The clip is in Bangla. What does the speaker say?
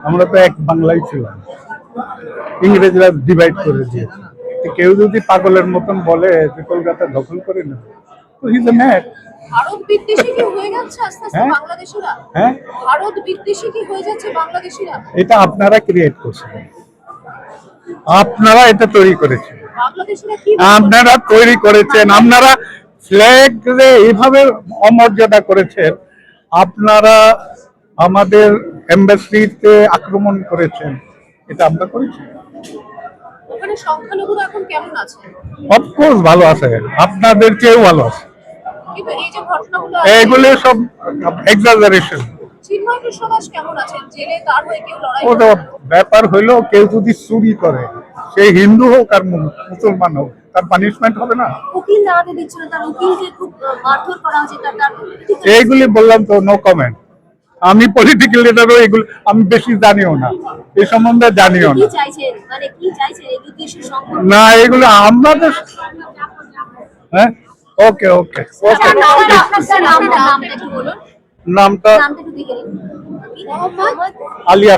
আমরা তো এক বাংলায় ছিলাম। ইংরেজরা ডিভাইড করে দিয়েছে। কেউ যদি পাগলের মতন বলে যে কলকাতা দখল করে না তো হিজ এ ম্যাড ভারত বিদ্বেষী কি হয়ে যাচ্ছে আস্তে আস্তে হ্যাঁ? বাংলাদেশিরা? হ্যাঁ? ভারত বিদ্বেষী কি হয়ে যাচ্ছে বাংলাদেশিরা? এটা আপনারা ক্রিয়েট করছেন। আপনারা এটা তৈরি করেছেন। আপনারা তৈরি করেছেন। আপনারা ফ্ল্যাগ এইভাবে অমর্যাদা করেছেন। আপনারা আমাদের এম্বাসিতে আক্রমণ করেছেন। এটা আমরা করেছি। ওখানে সংখ্যালঘুরা এখন কেমন আছে? অফকোর্স ভালো আছে। আপনাদের চেয়েও ভালো আছে। কিন্তু এই যে ঘটনাগুলো এগুলো সব এক্সাজারেশন চিন্ময় কৃষ্ণ দাস কেমন আছেন জেলে তার হয়ে কেউ লড়াই ওটা ব্যাপার হইল কেউ যদি চুরি করে সে হিন্দু হোক আর মুসলমান হোক তার পানিশমেন্ট হবে না? এইগুলি বললাম তো নো কমেন্ট আমি পলিটিক্যাল লিডারও এগুলো আমি বেশি জানিও না। এই সম্বন্ধে জানিও না। মানে না এগুলো আমাদের হ্যাঁ? ওকে ওকে ওকে নামটা আলী